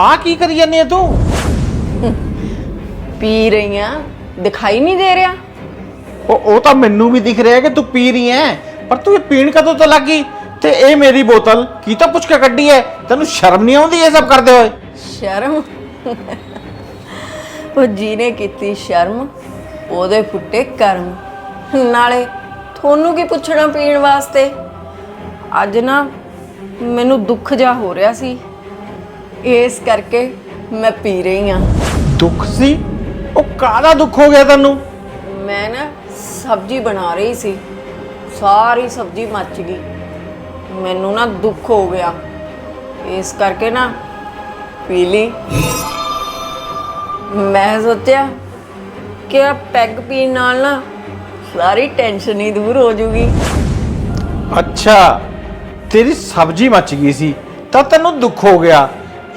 ਆ ਕੀ ਕਰੀ ਜਾਂਦੀ ਤੂੰ? ਪੀ ਰਹੀ ਆ। ਦਿਖਾਈ ਨਹੀਂ ਦੇ ਰਿਹਾ। ਉਹ ਉਹ ਤਾਂ ਮੈਨੂੰ ਵੀ ਦਿਖ ਰਿਹਾ ਕਿ ਤੂੰ ਪੀ ਰਹੀ ਐ। ਪਰ ਤੂੰ ਇਹ ਪੀਣ ਕਦੋਂ ਤੋਂ ਲੱਗੀ? ਤੇ ਇਹ ਮੇਰੀ ਬੋਤਲ ਕੀ ਤਾਂ ਪੁੱਛ ਕੇ ਕੱਢੀ ਐ? ਤੈਨੂੰ ਸ਼ਰਮ ਨਹੀਂ ਆਉਂਦੀ ਇਹ ਸਭ ਕਰਦੇ ਹੋਏ? ਸ਼ਰਮ? ਉਹ ਜੀਨੇ ਕੀਤੀ ਸ਼ਰਮ ਉਹਦੇ ਫੁੱਟੇ ਕਰਮ। ਨਾਲੇ ਤੁਹਾਨੂੰ ਕੀ ਪੁੱਛਣਾ ਪੀਣ ਵਾਸਤੇ? ਅੱਜ ਨਾ ਮੈਨੂੰ ਦੁੱਖ ਜਾ ਹੋ ਰਿਹਾ ਸੀ। ਇਸ ਕਰਕੇ ਮੈਂ ਪੀ ਰਹੀ ਹਾਂ। ਦੁੱਖ ਸੀ? ਉਹ ਕਾਹਦਾ ਦੁੱਖ ਹੋ ਗਿਆ ਤੈਨੂੰ? ਮੈਂ ਨਾ ਸਬਜ਼ੀ ਬਣਾ ਰਹੀ ਸੀ। ਸਾਰੀ ਸਬਜ਼ੀ ਮੱਚ ਗਈ। ਮੈਨੂੰ ਨਾ ਦੁੱਖ ਹੋ ਗਿਆ। ਇਸ ਕਰਕੇ ਨਾ ਪੀ ਲਈ। ਮੈਂ ਸੋਚਿਆ ਕਿ ਆ ਪੈਗ ਪੀਣ ਨਾਲ ਨਾ ਸਾਰੀ ਟੈਨਸ਼ਨ ਹੀ ਦੂਰ ਹੋ ਜੂਗੀ। ਅੱਛਾ ਤੇਰੀ ਸਬਜ਼ੀ ਮੱਚ ਗਈ ਸੀ ਤਾਂ ਤੈਨੂੰ ਦੁੱਖ ਹੋ ਗਿਆ।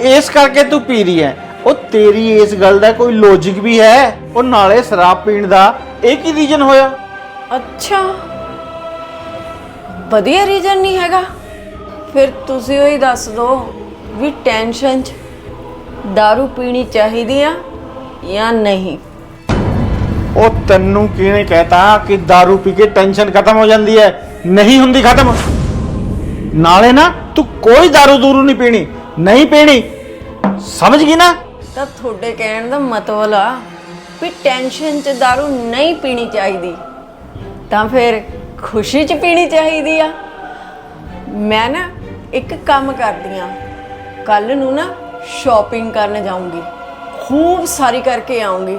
ਇਸ ਕਰਕੇ ਤੂੰ ਪੀ ਰਹੀ ਐ ਉਹ ਤੇਰੀ ਇਸ ਗੱਲ ਦਾ ਕੋਈ ਲੌਜੀਕ ਵੀ ਹੈ ਉਹ ਨਾਲੇ ਸ਼ਰਾਬ ਪੀਣ ਦਾ ਇਹ ਕੀ ਰੀਜਨ ਹੋਇਆ ਅੱਛਾ ਵਧੀਆ ਰੀਜ਼ਨ ਨਹੀਂ ਹੈਗਾ ਫਿਰ ਤੁਸੀਂ ਉਹੀ ਦੱਸ ਦਿਓ ਵੀ ਟੈਨਸ਼ਨ 'ਚ दारू ਪੀਣੀ ਚਾਹੀਦੀ ਆ ਜਾਂ ਨਹੀਂ ਉਹ ਤੈਨੂੰ ਕਿਹਨੇ ਕਹਿਤਾ ਕਿ दारू ਪੀ ਕੇ ਟੈਨਸ਼ਨ ਖਤਮ ਹੋ ਜਾਂਦੀ ਹੈ ਨਹੀਂ ਹੁੰਦੀ ਖਤਮ ਨਾਲੇ ਨਾ ਤੂੰ ਕੋਈ दारू ਦੂਰੂ ਨਹੀਂ ਪੀਣੀ ਨਹੀਂ ਪੀਣੀ ਸਮਝ ਗਈ ਨਾ ਤਾਂ ਤੁਹਾਡੇ ਕਹਿਣ ਦਾ ਮਤਲਬ ਆ ਵੀ ਟੈਨਸ਼ਨ 'ਚ दारू ਨਹੀਂ ਪੀਣੀ ਚਾਹੀਦੀ ਤਾਂ ਫਿਰ ਖੁਸ਼ੀ 'ਚ ਪੀਣੀ ਚਾਹੀਦੀ ਆ ਮੈਂ ਨਾ ਇੱਕ ਕੰਮ ਕਰਦੀ ਆ ਕੱਲ ਨੂੰ ਨਾ ਸ਼ਾਪਿੰਗ ਕਰਨ ਜਾਊਂਗੀ ਖੂਬ ਸਾਰੀ ਕਰਕੇ ਆਉਂਗੀ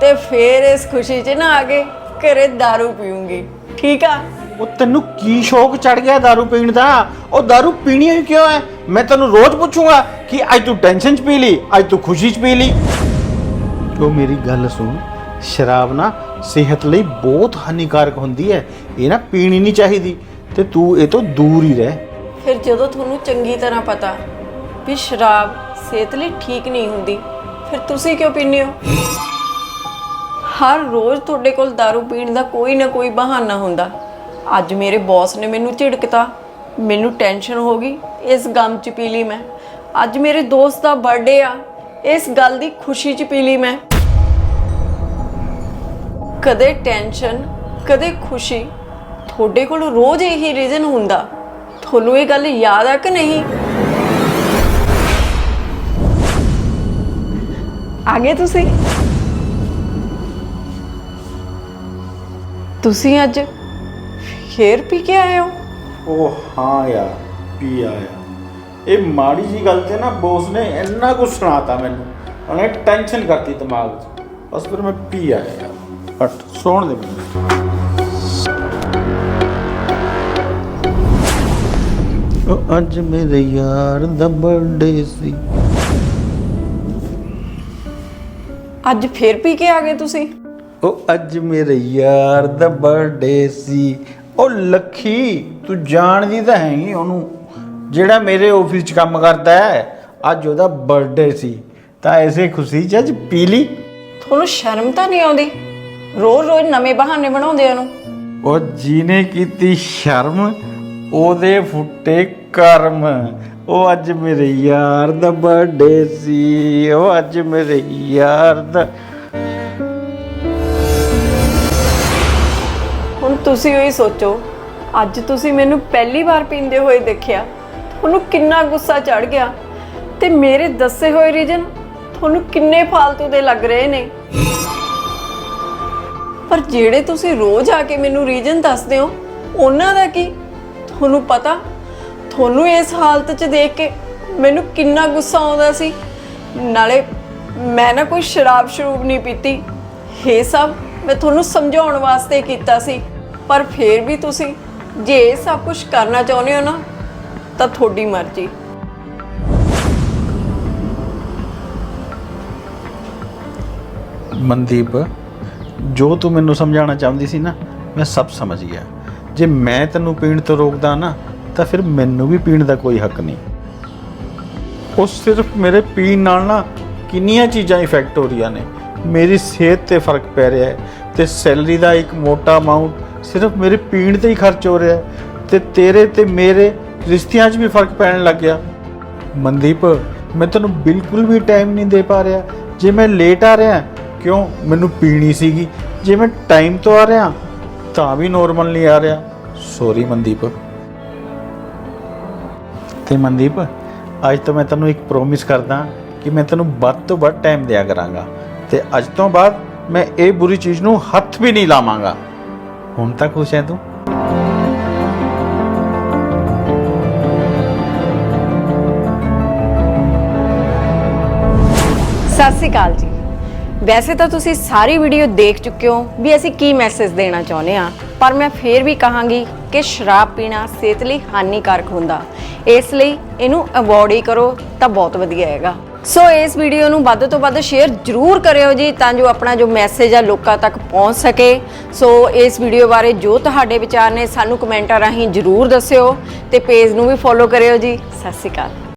ਤੇ ਫਿਰ ਇਸ ਖੁਸ਼ੀ 'ਚ ਨਾ ਆ ਕੇ ਘਰੇ दारू ਪੀਊਂਗੀ ਠੀਕ ਆ ਉਹ ਤੈਨੂੰ ਕੀ ਸ਼ੌਕ ਚੜ ਗਿਆ दारू ਪੀਣ ਦਾ ਉਹ दारू ਪੀਣੀ ਹੀ ਕਿਉਂ ਹੈ ਮੈਂ ਤੈਨੂੰ ਰੋਜ਼ ਪੁੱਛੂੰਗਾ ਕਿ ਅੱਜ ਤੂੰ ਟੈਨਸ਼ਨ ਚ ਪੀ ਲਈ ਅੱਜ ਤੂੰ ਖੁਸ਼ੀ ਚ ਪੀ ਲਈ ਉਹ ਮੇਰੀ ਗੱਲ ਸੁਣ ਸ਼ਰਾਬ ਨਾ ਸਿਹਤ ਲਈ ਬਹੁਤ ਹਾਨੀਕਾਰਕ ਹੁੰਦੀ ਹੈ ਇਹ ਨਾ ਪੀਣੀ ਨਹੀਂ ਚਾਹੀਦੀ ਤੇ ਤੂੰ ਇਹ ਤੋਂ ਦੂਰ ਹੀ ਰਹਿ ਫਿਰ ਜਦੋਂ ਤੁਹਾਨੂੰ ਚੰਗੀ ਤਰ੍ਹਾਂ ਪਤਾ ਵੀ ਸ਼ਰਾਬ ਸਿਹਤ ਲਈ ਠੀਕ ਨਹੀਂ ਹੁੰਦੀ ਫਿਰ ਤੁਸੀਂ ਕਿਉਂ ਪੀਂਦੇ ਹੋ ਹਰ ਰੋਜ਼ ਤੁਹਾਡੇ ਕੋਲ दारू ਪੀਣ ਦਾ ਕੋਈ ਨਾ ਕੋਈ ਬਹਾਨਾ ਹੁੰਦਾ ਅੱਜ ਮੇਰੇ ਬੌਸ ਨੇ ਮੈਨੂੰ ਝਿੜਕਤਾ, ਮੈਨੂੰ ਟੈਨਸ਼ਨ ਹੋ ਗਈ, ਇਸ ਗਮ 'ਚ ਪੀ ਲਈ ਮੈਂ। ਅੱਜ ਮੇਰੇ ਦੋਸਤ ਦਾ ਬਰਥਡੇ ਆ, ਇਸ ਗੱਲ ਦੀ ਖੁਸ਼ੀ 'ਚ ਪੀ ਲਈ ਮੈਂ। ਕਦੇ ਟੈਨਸ਼ਨ ਕਦੇ ਖੁਸ਼ੀ, ਤੁਹਾਡੇ ਕੋਲ ਰੋਜ਼ ਇਹੀ ਰੀਜ਼ਨ ਹੁੰਦਾ। ਤੁਹਾਨੂੰ ਇਹ ਗੱਲ ਯਾਦ ਆ ਕਿ ਨਹੀਂ? ਆ ਗਏ ਤੁਸੀਂ? ਤੁਸੀਂ ਅੱਜ ਫੇਰ ਪੀ ਕੇ ਆਏ ਹੋ ਉਹ ਹਾਂ ਯਾਰ ਪੀ ਆਇਆ ਇਹ ਮਾੜੀ ਜੀ ਗੱਲ ਤੇ ਨਾ ਬੋਸ ਨੇ ਇੰਨਾ ਕੁਝ ਸੁਣਾਤਾ ਮੈਨੂੰ ਉਹਨੇ ਟੈਨਸ਼ਨ ਕਰਤੀ ਦਿਮਾਗ 'ਚ ਬਸ ਫਿਰ ਮੈਂ ਪੀ ਆਇਆ ਯਾਰ ਹਟ ਸੌਣ ਦੇ ਮੈਨੂੰ ਉਹ ਅੱਜ ਮੇਰੇ ਯਾਰ ਦਾ ਬਰਥਡੇ ਸੀ ਅੱਜ ਫੇਰ ਪੀ ਕੇ ਆ ਗਏ ਤੁਸੀਂ ਉਹ ਅੱਜ ਮੇਰੇ ਯਾਰ ਦਾ ਬਰਥਡੇ ਸੀ ਉਹ ਲੱਖੀ ਤੂੰ ਜਾਣਦੀ ਤਾਂ ਹੈਗੀ ਉਹਨੂੰ। ਜਿਹੜਾ ਮੇਰੇ ਆਫਿਸ 'ਚ ਕੰਮ ਕਰਦਾ ਹੈ ਅੱਜ ਉਹਦਾ ਬਰਥਡੇ ਸੀ। ਤਾਂ ਐਸੇ ਖੁਸ਼ੀ 'ਚ ਅੱਜ ਪੀ ਲਈ। ਤੁਹਾਨੂੰ ਸ਼ਰਮ ਤਾਂ ਨਹੀਂ ਆਉਂਦੀ? ਰੋਜ਼ ਰੋਜ਼ ਨਵੇਂ ਬਹਾਨੇ ਬਣਾਉਂਦੇ ਉਹਨੂੰ। ਉਹ ਜਿਹਨੇ ਕੀਤੀ ਸ਼ਰਮ ਉਹਦੇ ਫੁੱਟੇ ਕਰਮ। ਉਹ ਅੱਜ ਮੇਰੇ ਯਾਰ ਦਾ ਬਰਥਡੇ ਸੀ। ਉਹ ਅੱਜ ਮੇਰੇ ਯਾਰ ਦਾ ਹੁਣ ਤੁਸੀਂ ਉਹੀ ਸੋਚੋ, ਅੱਜ ਤੁਸੀਂ ਮੈਨੂੰ ਪਹਿਲੀ ਵਾਰ ਪੀਂਦੇ ਹੋਏ ਦੇਖਿਆ, ਤੁਹਾਨੂੰ ਕਿੰਨਾ ਗੁੱਸਾ ਚੜ ਗਿਆ ਤੇ ਮੇਰੇ ਦੱਸੇ ਹੋਏ ਰੀਜਨ ਤੁਹਾਨੂੰ ਕਿੰਨੇ ਫਾਲਤੂ ਦੇ ਲੱਗ ਰਹੇ ਨੇ। ਪਰ ਜਿਹੜੇ ਤੁਸੀਂ ਰੋਜ਼ ਆ ਕੇ ਮੈਨੂੰ ਰੀਜਨ ਦੱਸਦੇ ਹੋ, ਉਹਨਾਂ ਦਾ ਕੀ? ਤੁਹਾਨੂੰ ਪਤਾ, ਤੁਹਾਨੂੰ ਇਸ ਹਾਲਤ 'ਚ ਦੇਖ ਕੇ ਮੈਨੂੰ ਕਿੰਨਾ ਗੁੱਸਾ ਆਉਂਦਾ ਸੀ। ਨਾਲੇ ਮੈਂ ਨਾ ਕੋਈ ਸ਼ਰਾਬ ਸ਼ਰੂਬ ਨਹੀਂ ਪੀਤੀ। ਇਹ ਸਭ, ਮੈਂ ਤੁਹਾਨੂੰ ਸਮਝਾਉਣ ਵਾਸਤੇ ਕੀਤਾ ਸੀ। ਪਰ ਫੇਰ ਵੀ ਤੁਸੀਂ ਜੇ ਇਹ ਸਭ ਕੁਝ ਕਰਨਾ ਚਾਹੁੰਦੇ ਹੋ ਨਾ, ਤਾਂ ਤੁਹਾਡੀ ਮਰਜ਼ੀ। ਮਨਦੀਪ, ਜੋ ਤੂੰ ਮੈਨੂੰ ਸਮਝਾਉਣਾ ਚਾਹੁੰਦੀ ਸੀ ਨਾ, ਮੈਂ ਸਭ ਸਮਝ ਗਿਆ। ਜੇ ਮੈਂ ਤੈਨੂੰ ਪੀਣ ਤੋਂ ਰੋਕਦਾ ਨਾ, ਤਾਂ ਫਿਰ ਮੈਨੂੰ ਵੀ ਪੀਣ ਦਾ ਕੋਈ ਹੱਕ ਨਹੀਂ। ਉਹ ਸਿਰਫ ਮੇਰੇ ਪੀਣ ਨਾਲ ਨਾ ਕਿੰਨੀਆਂ ਚੀਜ਼ਾਂ ਇਫੈਕਟ ਹੋ ਰਹੀਆਂ ਨੇ। ਮੇਰੀ ਸਿਹਤ ਤੇ ਫ਼ਰਕ ਪੈ ਰਿਹਾ ਹੈ ਤੇ ਸੈਲਰੀ ਦਾ ਇੱਕ ਮੋਟਾ ਅਮਾਉਂਟ ਸਿਰਫ ਮੇਰੇ ਪੀਣ ਤੇ ਹੀ ਖਰਚ ਹੋ ਰਿਹਾ ਹੈ ਤੇ ਤੇਰੇ ਤੇ ਮੇਰੇ ਰਿਸ਼ਤਿਆਂ 'ਚ ਵੀ ਫ਼ਰਕ ਪੈਣ ਲੱਗ ਗਿਆ। ਮਨਦੀਪ, ਮੈਂ ਤੈਨੂੰ ਬਿਲਕੁਲ ਵੀ ਟਾਈਮ ਨਹੀਂ ਦੇ ਪਾ ਰਿਹਾ। ਜੇ ਮੈਂ ਲੇਟ ਆ ਰਿਹਾ, ਕਿਉਂ? ਮੈਨੂੰ ਪੀਣੀ ਸੀਗੀ। ਜੇ ਮੈਂ ਟਾਈਮ ਤੋਂ ਆ ਰਿਹਾ, ਤਾਂ ਵੀ ਨੋਰਮਲ ਨਹੀਂ ਆ ਰਿਹਾ। ਸੌਰੀ ਮਨਦੀਪ। ਤੇ ਮਨਦੀਪ, ਅੱਜ ਤੋਂ ਮੈਂ ਤੈਨੂੰ ਇੱਕ ਪ੍ਰੋਮਿਸ ਕਰਦਾ ਕਿ ਮੈਂ ਤੈਨੂੰ ਵੱਧ ਤੋਂ ਵੱਧ ਟਾਈਮ ਦਿਆ ਕਰਾਂਗਾ। ਤੇ ਅੱਜ ਤੋਂ ਬਾਅਦ ਮੈਂ ਇਹ ਬੁਰੀ ਚੀਜ਼ ਨੂੰ ਹੱਥ ਵੀ ਨਹੀਂ ਲਾਵਾਂਗਾ। ਹੁਣ ਤੱਕ ਖੁਸ਼ ਹੈ ਤੂੰ ਸਤਿ ਸ਼੍ਰੀ ਅਕਾਲ ਜੀ। ਵੈਸੇ ਤਾਂ ਤੁਸੀਂ ਸਾਰੀ ਵੀਡੀਓ ਦੇਖ ਚੁੱਕੇ ਹੋ ਵੀ ਅਸੀਂ ਕੀ ਮੈਸੇਜ ਦੇਣਾ ਚਾਹੁੰਦੇ ਆ ਪਰ ਮੈਂ ਫੇਰ ਵੀ ਕਹਾਂਗੀ ਕਿ ਸ਼ਰਾਬ ਪੀਣਾ ਸਿਹਤ ਲਈ ਹਾਨੀਕਾਰਕ ਹੁੰਦਾ। ਇਸ ਲਈ ਇਹਨੂੰ ਅਵੋਇਡ ਹੀ ਕਰੋ ਤਾਂ ਬਹੁਤ ਵਧੀਆ ਹੈਗਾ। ਸੋ ਇਸ ਵੀਡੀਓ ਨੂੰ ਵੱਧ ਤੋਂ ਵੱਧ ਸ਼ੇਅਰ ਜ਼ਰੂਰ ਕਰਿਓ ਜੀ, ਤਾਂ ਜੋ ਆਪਣਾ ਜੋ ਮੈਸੇਜ ਆ ਲੋਕਾਂ ਤੱਕ ਪਹੁੰਚ ਸਕੇ। ਸੋ ਇਸ ਵੀਡੀਓ ਬਾਰੇ ਜੋ ਤੁਹਾਡੇ ਵਿਚਾਰ ਨੇ, ਸਾਨੂੰ ਕਮੈਂਟਾਂ ਰਾਹੀਂ ਜ਼ਰੂਰ ਦੱਸਿਓ ਤੇ ਪੇਜ ਨੂੰ ਵੀ ਫੋਲੋ ਕਰਿਓ ਜੀ। ਸਤਿ ਸ਼੍ਰੀ ਅਕਾਲ।